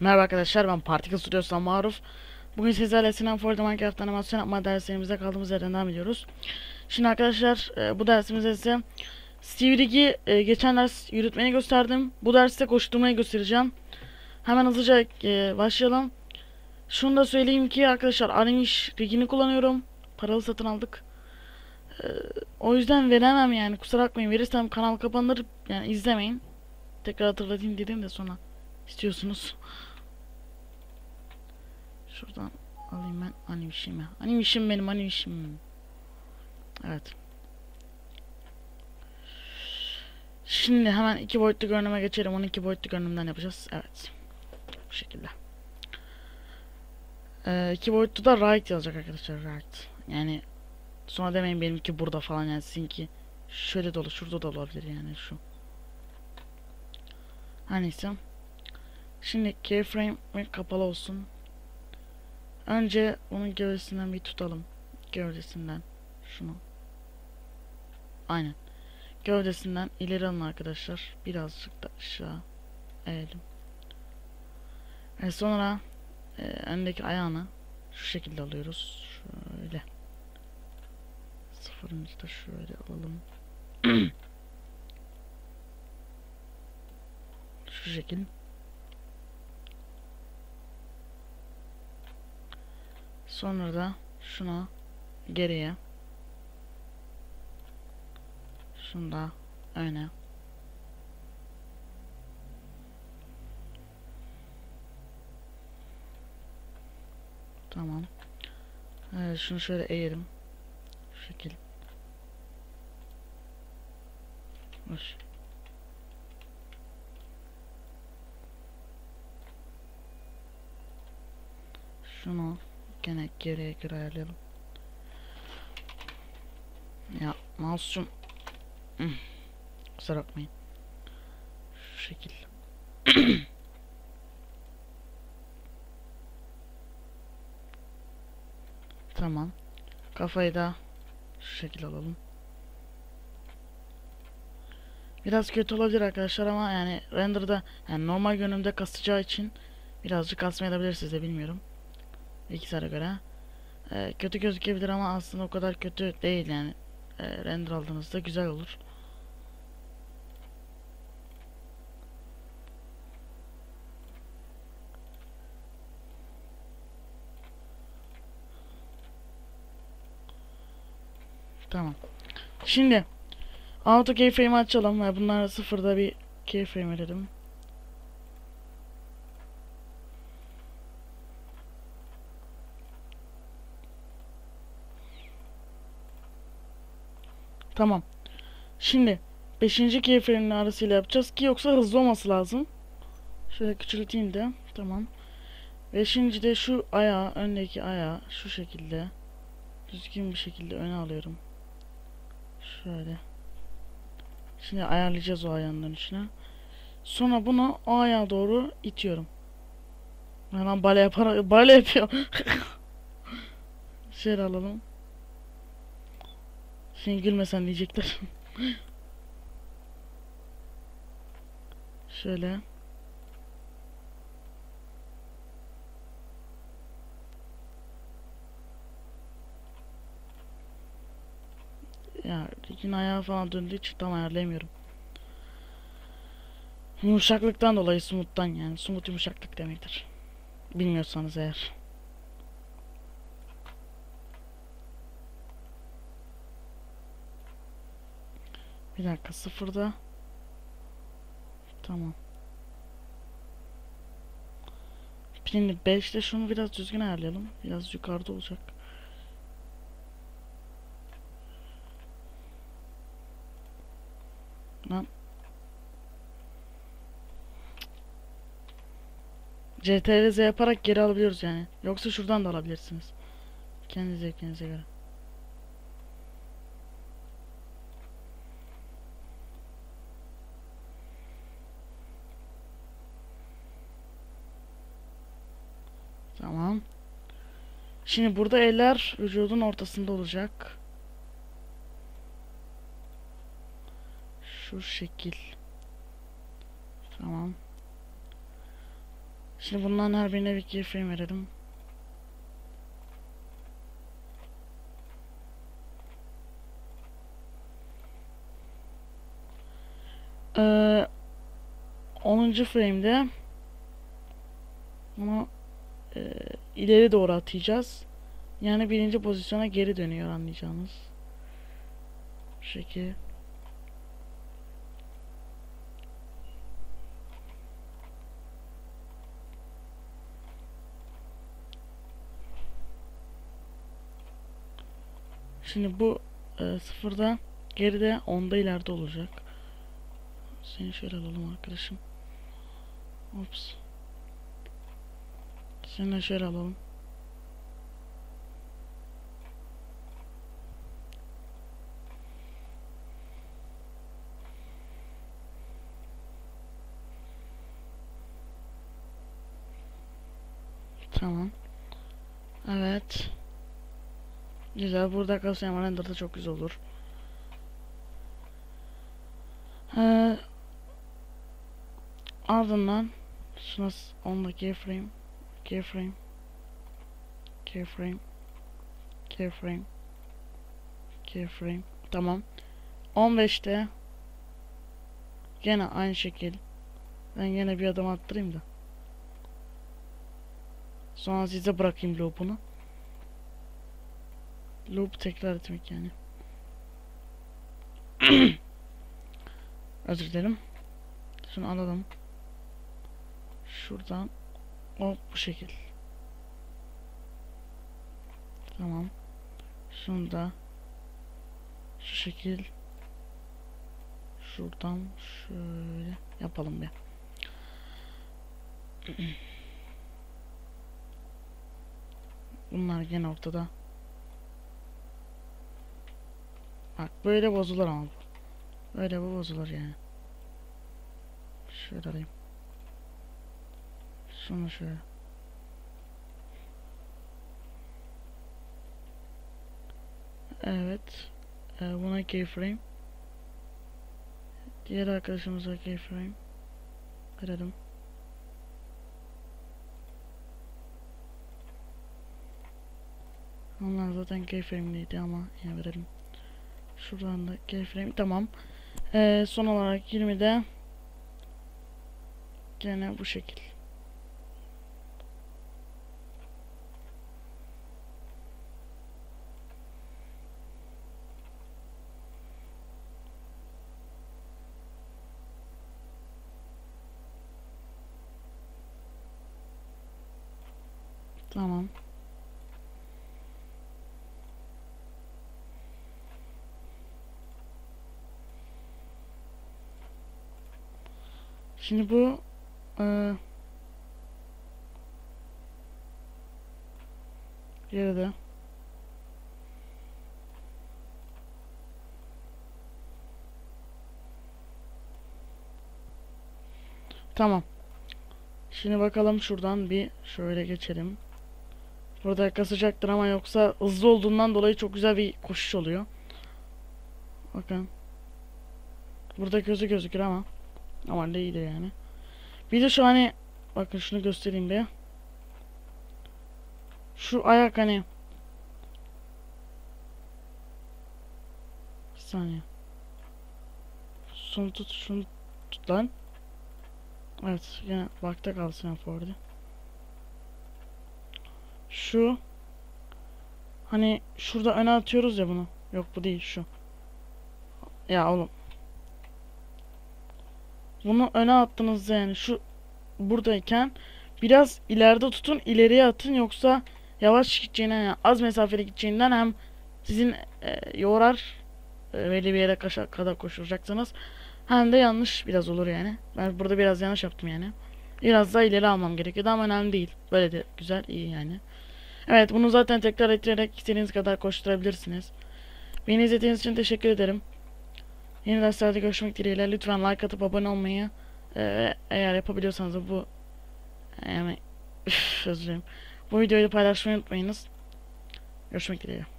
Merhaba arkadaşlar ben Particle Studios'tan Maruf. Bugün sizlerle Sinan Ford'a Minecraft animasyon yapma derslerimize kaldığımız yerden devam ediyoruz. Şimdi arkadaşlar e, bu dersimizde size Steve'deki e, geçen ders yürütmeyi gösterdim. Bu derste koşturmayı göstereceğim. Hemen hızlıca e, başlayalım. Şunu da söyleyeyim ki arkadaşlar Animish rigini kullanıyorum. Paralı satın aldık. O yüzden veremem yani kusura bakmayın. Verirsem kanal kapanır yani izlemeyin. Tekrar hatırlatayım dedim de sonra istiyorsunuz. Şuradan alayım ben animişimi. Animişim benim animişim. Evet. Şimdi hemen iki boyutlu görünüme geçelim. Onu iki boyutlu görünümden yapacağız. Evet. Bu şekilde. Ee, iki boyutlu da right yazacak arkadaşlar. Right. Yani sonra demeyin benimki burada falan yani sizinki şöyle dolu şurada da olabilir yani şu. Her neyse. Şimdi keyframe kapalı olsun. Önce onun gövdesinden bir tutalım. Gövdesinden şunu. Aynen. Gövdesinden ileri alın arkadaşlar. Birazcık da aşağı eğelim. Ve sonra e, öndeki ayağını şu şekilde alıyoruz. Şöyle. Sıfırıncı da şöyle alalım. şu şekil. Sonra da şuna geriye. Şunu da öne. Tamam. Evet, şunu şöyle eğelim. Şu şekil. Hoş. Şunu gene geriye göre ayarlayalım. Ya mouse'cum Hmm. Kusura bakmayın. Şu şekil. tamam. Kafayı da şu şekil alalım. Biraz kötü olabilir arkadaşlar ama yani render'da yani normal görünümde kasacağı için birazcık kasmayabilir size bilmiyorum. İkisine göre. Ee, kötü gözükebilir ama aslında o kadar kötü değil yani. Ee, render aldığınızda güzel olur. Tamam. Şimdi auto keyframe açalım ve bunlar sıfırda bir keyframe verelim. Tamam. Şimdi 5. keyframe'in arasıyla yapacağız ki yoksa hızlı olması lazım. Şöyle küçülteyim de. Tamam. 5. de şu ayağı, öndeki ayağı şu şekilde düzgün bir şekilde öne alıyorum. Şöyle. Şimdi ayarlayacağız o ayağının içine. Sonra bunu o ayağa doğru itiyorum. Hemen bale yapar bale yapıyor. Şöyle alalım. Şimdi gülmesen diyecekler. Şöyle. Ya Rick'in ayağı falan döndüğü için tam ayarlayamıyorum. Yumuşaklıktan dolayı smooth'tan yani. Smooth yumuşaklık demektir. Bilmiyorsanız eğer. Bir dakika sıfırda. Tamam. Şimdi 5'te şunu biraz düzgün ayarlayalım. Biraz yukarıda olacak. Lan. CTRL Z yaparak geri alabiliyoruz yani. Yoksa şuradan da alabilirsiniz. Kendi zevkinize göre. Tamam. Şimdi burada eller vücudun ortasında olacak. Şu şekil. Tamam. Şimdi bundan her birine bir keyframe verelim. Ee, 10. frame'de bunu e, ileri doğru atacağız. Yani birinci pozisyona geri dönüyor anlayacağınız. Bu şekil. Şimdi bu e, sıfırda geride onda ileride olacak. Seni şöyle alalım arkadaşım. Ops. Seni de şöyle alalım. Tamam. Evet. Güzel. Burada kalsın ama render'da çok güzel olur. Ee, ardından şuna s- onda keyframe keyframe. Keyframe. Keyframe. Keyframe. Tamam. 15'te gene aynı şekil. Ben gene bir adım attırayım da. Sonra size bırakayım loop'unu. Loop tekrar etmek yani. Özür dilerim. Şunu alalım. Şuradan hop bu şekil. Tamam. Şunu da şu şekil. Şuradan şöyle yapalım bir. Bunlar gene ortada. Bak böyle bozulur ama bu. Böyle bu bozulur yani. Şöyle alayım şunu şöyle Evet. Ee, buna keyframe. Diğer arkadaşımıza keyframe. Verelim. Onlar zaten keyframe'liydi ama yine verelim. Şuradan da keyframe. Tamam. Ee, son olarak 20'de gene bu şekil. Tamam. Şimdi bu eee geride Tamam. Şimdi bakalım şuradan bir şöyle geçelim. Burada kasacaktır ama yoksa hızlı olduğundan dolayı çok güzel bir koşuş oluyor. Bakın. Burada gözü gözükür ama ama değil yani. Bir de şu hani bakın şunu göstereyim bir. Şu ayak hani Bir saniye. Şunu tut, şunu tut lan. Evet, yine bakta kalsın Ford'u. Şu hani şurada öne atıyoruz ya bunu. Yok bu değil şu. Ya oğlum. Bunu öne attığınızda yani şu buradayken biraz ileride tutun ileriye atın yoksa yavaş gideceğinden yani az mesafeli gideceğinden hem sizin e, yorar e, belli bir yere kadar koşuracaksınız hem de yanlış biraz olur yani. Ben burada biraz yanlış yaptım yani. Biraz daha ileri almam gerekiyordu ama önemli değil. Böyle de güzel iyi yani. Evet bunu zaten tekrar ettirerek istediğiniz kadar koşturabilirsiniz. Beni izlediğiniz için teşekkür ederim. Yeni derslerde görüşmek dileğiyle. Lütfen like atıp abone olmayı e, eğer yapabiliyorsanız bu yani özür dilerim. Bu videoyu paylaşmayı unutmayınız. Görüşmek dileğiyle.